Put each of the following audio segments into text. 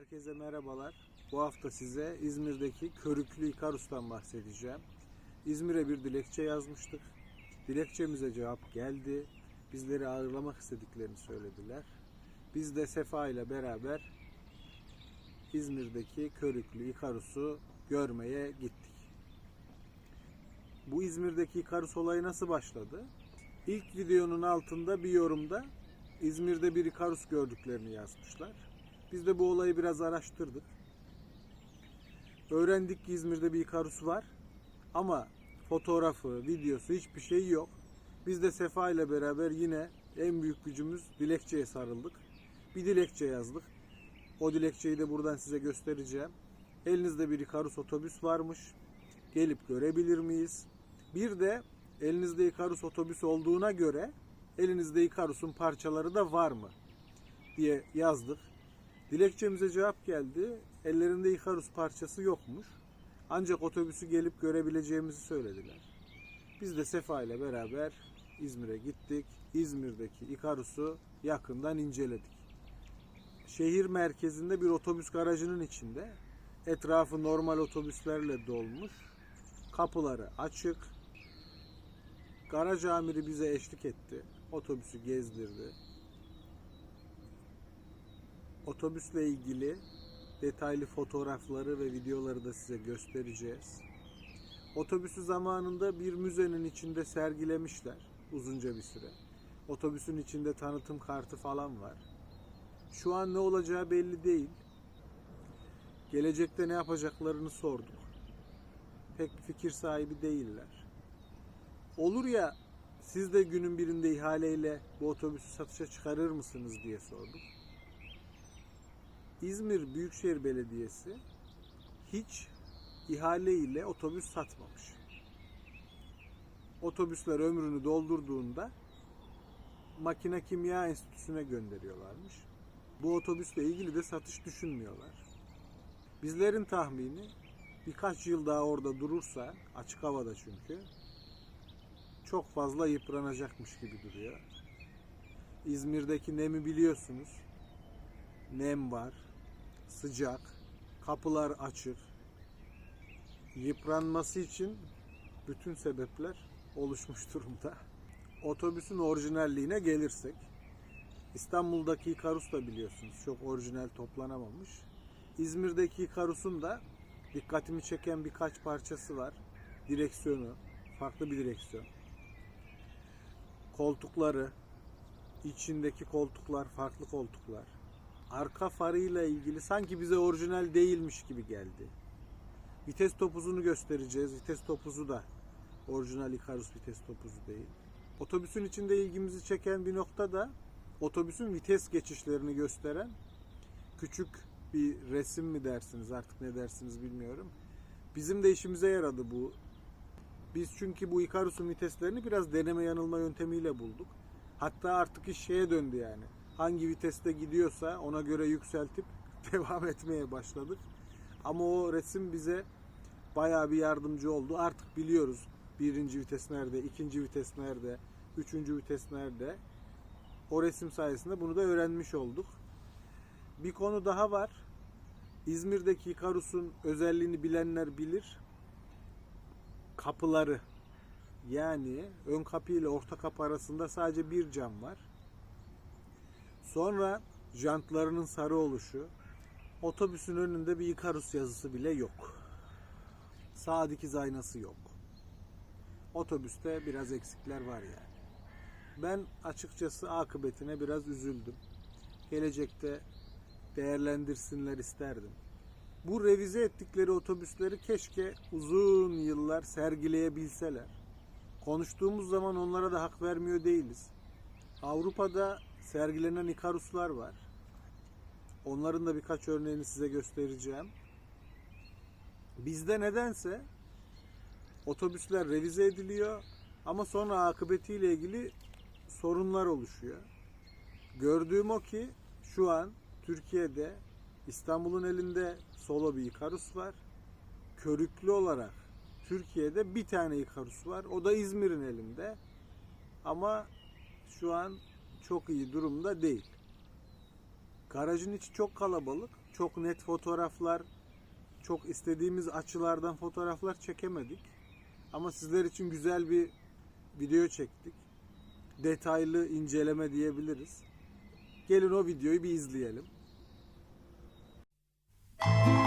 Herkese merhabalar. Bu hafta size İzmir'deki Körüklü İkarus'tan bahsedeceğim. İzmir'e bir dilekçe yazmıştık. Dilekçemize cevap geldi. Bizleri ağırlamak istediklerini söylediler. Biz de Sefa ile beraber İzmir'deki Körüklü İkarus'u görmeye gittik. Bu İzmir'deki İkarus olayı nasıl başladı? İlk videonun altında bir yorumda İzmir'de bir İkarus gördüklerini yazmışlar. Biz de bu olayı biraz araştırdık. Öğrendik ki İzmir'de bir İkarus var ama fotoğrafı, videosu hiçbir şey yok. Biz de Sefa ile beraber yine en büyük gücümüz dilekçeye sarıldık. Bir dilekçe yazdık. O dilekçeyi de buradan size göstereceğim. Elinizde bir İkarus otobüs varmış. Gelip görebilir miyiz? Bir de elinizde İkarus otobüs olduğuna göre elinizde İkarus'un parçaları da var mı? diye yazdık. Dilekçemize cevap geldi. Ellerinde İkarus parçası yokmuş. Ancak otobüsü gelip görebileceğimizi söylediler. Biz de Sefa ile beraber İzmir'e gittik. İzmir'deki İkarus'u yakından inceledik. Şehir merkezinde bir otobüs garajının içinde. Etrafı normal otobüslerle dolmuş. Kapıları açık. Garaj amiri bize eşlik etti. Otobüsü gezdirdi. Otobüsle ilgili detaylı fotoğrafları ve videoları da size göstereceğiz. Otobüsü zamanında bir müzenin içinde sergilemişler uzunca bir süre. Otobüsün içinde tanıtım kartı falan var. Şu an ne olacağı belli değil. Gelecekte ne yapacaklarını sorduk. Pek fikir sahibi değiller. Olur ya siz de günün birinde ihaleyle bu otobüsü satışa çıkarır mısınız diye sorduk. İzmir Büyükşehir Belediyesi hiç ihale ile otobüs satmamış. Otobüsler ömrünü doldurduğunda Makine Kimya Enstitüsü'ne gönderiyorlarmış. Bu otobüsle ilgili de satış düşünmüyorlar. Bizlerin tahmini birkaç yıl daha orada durursa, açık havada çünkü, çok fazla yıpranacakmış gibi duruyor. İzmir'deki nemi biliyorsunuz. Nem var, sıcak, kapılar açık. Yıpranması için bütün sebepler oluşmuş durumda. Otobüsün orijinalliğine gelirsek, İstanbul'daki Ikarus da biliyorsunuz çok orijinal toplanamamış. İzmir'deki Ikarus'un da dikkatimi çeken birkaç parçası var. Direksiyonu, farklı bir direksiyon. Koltukları, içindeki koltuklar farklı koltuklar. Arka farıyla ilgili sanki bize orijinal değilmiş gibi geldi. Vites topuzunu göstereceğiz. Vites topuzu da orijinal Icarus vites topuzu değil. Otobüsün içinde ilgimizi çeken bir nokta da otobüsün vites geçişlerini gösteren küçük bir resim mi dersiniz artık ne dersiniz bilmiyorum. Bizim de işimize yaradı bu. Biz çünkü bu Icarus'un viteslerini biraz deneme yanılma yöntemiyle bulduk. Hatta artık iş şeye döndü yani. Hangi viteste gidiyorsa ona göre yükseltip devam etmeye başladık. Ama o resim bize bayağı bir yardımcı oldu. Artık biliyoruz birinci vites nerede, ikinci vites nerede, üçüncü vites nerede. O resim sayesinde bunu da öğrenmiş olduk. Bir konu daha var. İzmir'deki Ikarus'un özelliğini bilenler bilir. Kapıları. Yani ön kapı ile orta kapı arasında sadece bir cam var. Sonra jantlarının sarı oluşu. Otobüsün önünde bir Ikarus yazısı bile yok. Sağ dikiz aynası yok. Otobüste biraz eksikler var yani. Ben açıkçası akıbetine biraz üzüldüm. Gelecekte değerlendirsinler isterdim. Bu revize ettikleri otobüsleri keşke uzun yıllar sergileyebilseler. Konuştuğumuz zaman onlara da hak vermiyor değiliz. Avrupa'da sergilenen Ikaruslar var. Onların da birkaç örneğini size göstereceğim. Bizde nedense otobüsler revize ediliyor ama sonra akıbetiyle ilgili sorunlar oluşuyor. Gördüğüm o ki şu an Türkiye'de İstanbul'un elinde solo bir Ikarus var. Körüklü olarak Türkiye'de bir tane Ikarus var. O da İzmir'in elinde. Ama şu an çok iyi durumda değil. Garajın içi çok kalabalık. çok net fotoğraflar, çok istediğimiz açılardan fotoğraflar çekemedik. Ama sizler için güzel bir video çektik. Detaylı inceleme diyebiliriz. Gelin o videoyu bir izleyelim. Ellerinde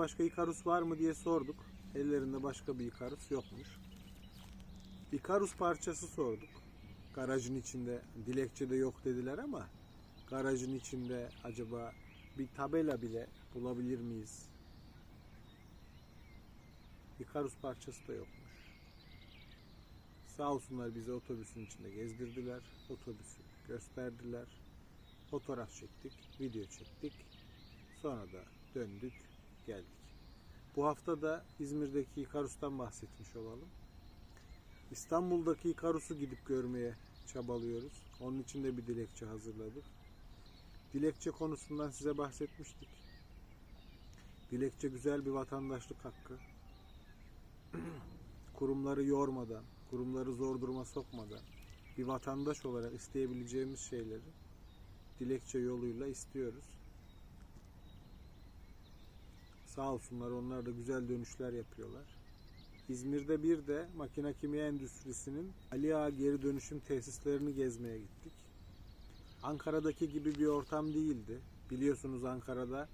başka Ikarus var mı diye sorduk. Ellerinde başka bir Ikarus yokmuş. Ikarus parçası sorduk. Garajın içinde, dilekçede yok dediler ama garajın içinde acaba bir tabela bile bulabilir miyiz? Ikarus parçası da yokmuş. Sağ olsunlar bize otobüsün içinde gezdirdiler. Otobüsü gösterdiler. Fotoğraf çektik, video çektik. Sonra da döndük, geldik. Bu hafta da İzmir'deki Ikarus'tan bahsetmiş olalım. İstanbul'daki Ikarus'u gidip görmeye çabalıyoruz. Onun için de bir dilekçe hazırladık. Dilekçe konusundan size bahsetmiştik. Dilekçe güzel bir vatandaşlık hakkı. kurumları yormadan, kurumları zor duruma sokmadan bir vatandaş olarak isteyebileceğimiz şeyleri dilekçe yoluyla istiyoruz. Sağ olsunlar onlar da güzel dönüşler yapıyorlar. İzmir'de bir de makine kimya endüstrisinin Ali Ağa geri dönüşüm tesislerini gezmeye gittik. Ankara'daki gibi bir ortam değildi. Biliyorsunuz Ankara'da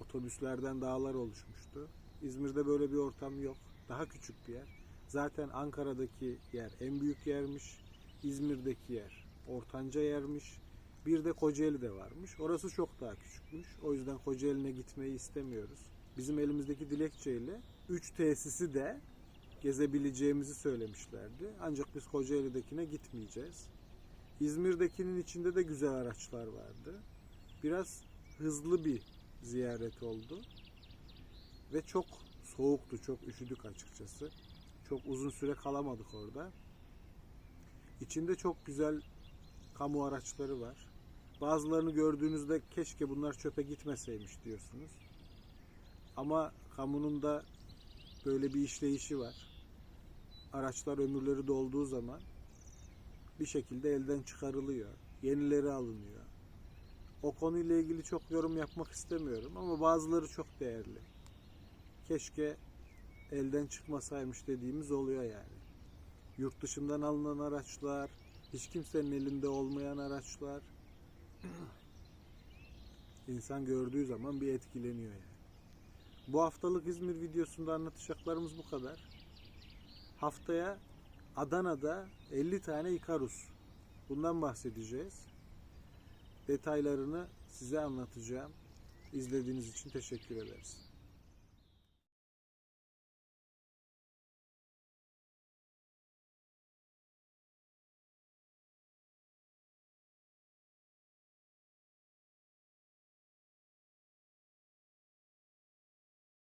otobüslerden dağlar oluşmuştu. İzmir'de böyle bir ortam yok. Daha küçük bir yer. Zaten Ankara'daki yer en büyük yermiş. İzmir'deki yer ortanca yermiş. Bir de Kocaeli de varmış. Orası çok daha küçükmüş. O yüzden Kocaeli'ne gitmeyi istemiyoruz. Bizim elimizdeki dilekçeyle 3 tesisi de gezebileceğimizi söylemişlerdi. Ancak biz Kocaeli'dekine gitmeyeceğiz. İzmir'dekinin içinde de güzel araçlar vardı. Biraz hızlı bir ziyaret oldu. Ve çok soğuktu, çok üşüdük açıkçası. Çok uzun süre kalamadık orada. İçinde çok güzel kamu araçları var. Bazılarını gördüğünüzde keşke bunlar çöpe gitmeseymiş diyorsunuz. Ama kamunun da böyle bir işleyişi var. Araçlar ömürleri dolduğu zaman bir şekilde elden çıkarılıyor. Yenileri alınıyor. O konuyla ilgili çok yorum yapmak istemiyorum ama bazıları çok değerli. Keşke elden çıkmasaymış dediğimiz oluyor yani. Yurt dışından alınan araçlar, hiç kimsenin elinde olmayan araçlar insan gördüğü zaman bir etkileniyor yani. Bu haftalık İzmir videosunda anlatacaklarımız bu kadar. Haftaya Adana'da 50 tane Ikarus. Bundan bahsedeceğiz. Detaylarını size anlatacağım. İzlediğiniz için teşekkür ederiz.